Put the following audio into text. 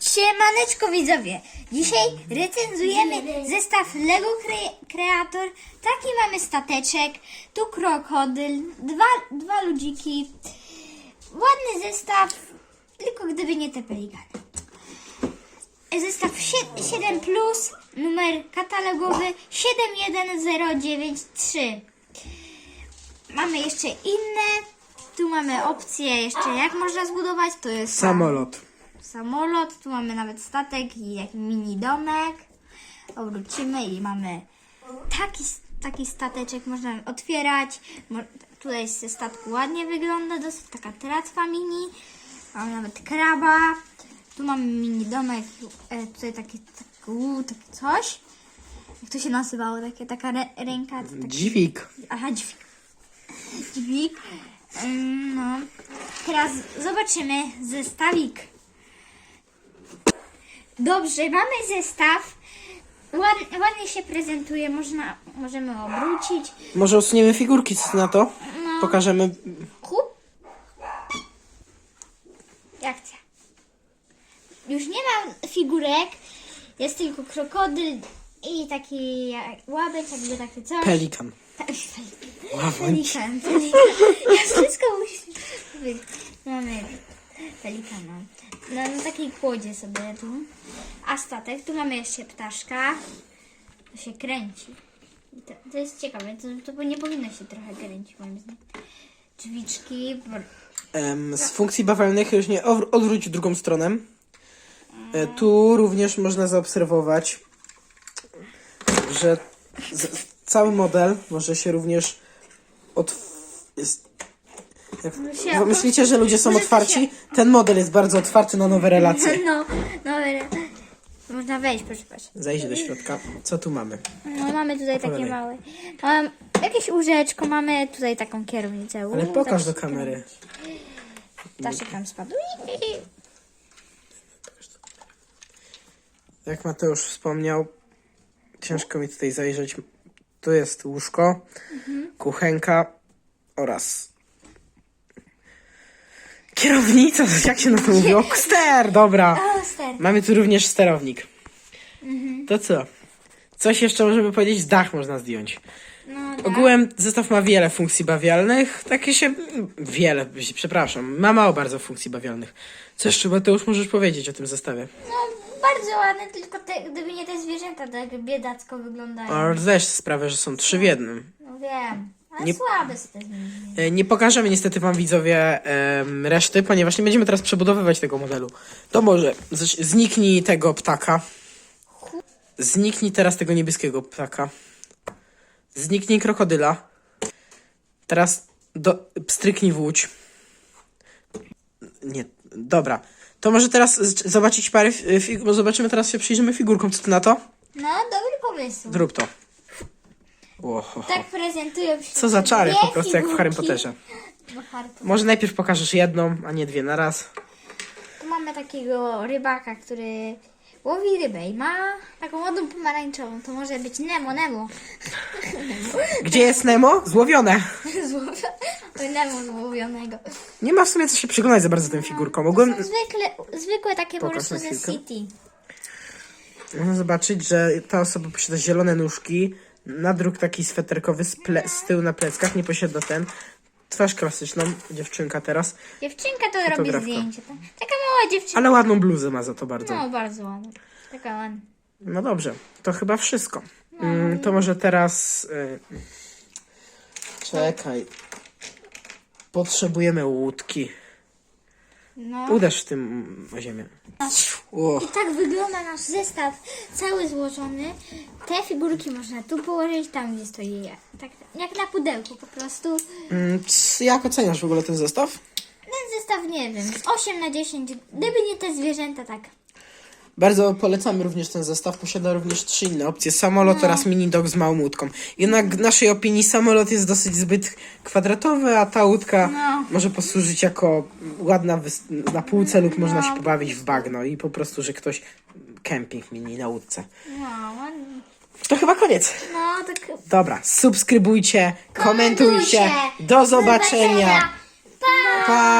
Siemaneczko widzowie! Dzisiaj recenzujemy zestaw Lego Cre- Creator. Taki mamy stateczek, tu krokodyl, dwa, dwa ludziki. Ładny zestaw, tylko gdyby nie te pelikany. Zestaw sie- 7 plus, numer katalogowy 71093. Mamy jeszcze inne. Tu mamy opcję jeszcze jak można zbudować. To jest Samolot. Samolot, tu mamy nawet statek i jak mini domek. Obrócimy i mamy taki, taki stateczek, można otwierać. Tutaj ze statku ładnie wygląda, dosyć taka tratwa mini. Mamy nawet kraba. Tu mamy mini domek, e, tutaj takie coś. Jak to się nazywało? Takie, taka re, ręka. Taki, Dźwig. aha, dźwig. Dźwig. No. Teraz zobaczymy zestawik. Dobrze, mamy zestaw. Ładnie, ładnie się prezentuje, można, możemy obrócić. Może usuniemy figurki, co ty na to? No. Pokażemy. Kup. Jak chcę. Już nie ma figurek, jest tylko krokodyl i taki jak- łabędź, jakby takie coś. Pelikan. Pelikan, pelikan. Ja wszystko powiedzieć. Mamy pelikana. No, na takiej kłodzie sobie tu. A statek, tu mamy jeszcze ptaszka. To się kręci. To, to jest ciekawe, to, to nie powinno się trochę kręcić moim zdaniem. Drzwiczki, Em, z funkcji bawalnych już nie odwr- odwróć drugą stronę. E, tu również można zaobserwować, że z, cały model może się również otw- jest, się- wy myślicie, że ludzie są otwarci? Ten model jest bardzo otwarty na nowe relacje. No, no, można wejść, proszę proszę. Zejdź do środka. Co tu mamy? No, mamy tutaj takie Opowiadaj. małe. Mam jakieś łóżeczko, mamy tutaj taką kierownicę. Ale U, pokaż do kamery. Ptaszek tam spadł. Jak Mateusz wspomniał, ciężko mi tutaj zajrzeć. Tu jest łóżko, kuchenka oraz kierownica, jak się na to mówi? O, ster, dobra. O, ster. Mamy tu również sterownik. To co? Coś jeszcze możemy powiedzieć? Dach można zdjąć. No, tak. Ogółem zestaw ma wiele funkcji bawialnych. Takie się... Wiele, przepraszam. Ma mało bardzo funkcji bawialnych. Co jeszcze, Mateusz, możesz powiedzieć o tym zestawie? No, bardzo ładne, tylko te, gdyby nie te zwierzęta, tak biedacko wyglądają. Ale też sprawę, że są trzy w jednym. No wiem, ale Nie- słabe są te zwierzęta. E, Nie pokażemy niestety wam widzowie em, reszty, ponieważ nie będziemy teraz przebudowywać tego modelu. To może z- zniknij tego ptaka. Zniknij teraz tego niebieskiego ptaka. Zniknij krokodyla. Teraz do, stryknij w łódź. Nie, dobra. To może teraz z- zobaczyć parę. fi- Fig- bo zobaczymy teraz się przyjrzymy figurkom. Co ty na to? No, dobry pomysł. Zrób to. Tak prezentują się Co za czary, po prostu jak w Harry. Potterze. No. Może najpierw pokażesz jedną, a nie dwie na raz. Tu mamy takiego rybaka, który łowi rybę i ma taką ładną pomarańczową. To może być Nemo, Nemo. Gdzie jest Nemo? Złowione. Złowione. Nemo złowionego. Nie ma w sumie co się przyglądać za bardzo tym figurkom. Ogółem To są zwykle, zwykłe takie po Pokaż prostu na ze chwilkę. City. można zobaczyć, że ta osoba posiada zielone nóżki, nadruk taki sweterkowy z, ple- z tyłu na pleckach, nie posiada ten. Twarz klasyczną, dziewczynka teraz, Dziewczynka to robi Fotografka. zdjęcie. Ta- Taka mała dziewczynka. ale ładną bluzę ma za to bardzo. No, bardzo ładna. Taka ładna. No dobrze, to chyba wszystko. Mm, to może teraz... Y... Czekaj. Potrzebujemy łódki. No. Uderz w tym o ziemię. O. I tak wygląda nasz zestaw cały złożony. Te figurki można tu położyć, tam gdzie stoi. Tak, jak na pudełku po prostu. Mm, c- Jak oceniasz w ogóle ten zestaw? Ten zestaw nie wiem, z 8 na 10. Gdyby nie te zwierzęta, tak. Bardzo polecamy również ten zestaw. Posiada również trzy inne opcje. Samolot oraz mini dog z małą łódką. Jednak w naszej opinii samolot jest dosyć zbyt kwadratowy, a ta łódka No. może posłużyć jako ładna wys- na półce lub można się pobawić w bagno i po prostu, że ktoś kemping mini na łódce. No, ładnie. To chyba koniec. No, tak. Dobra, subskrybujcie, komentujcie. Do zobaczenia. Pa! Pa!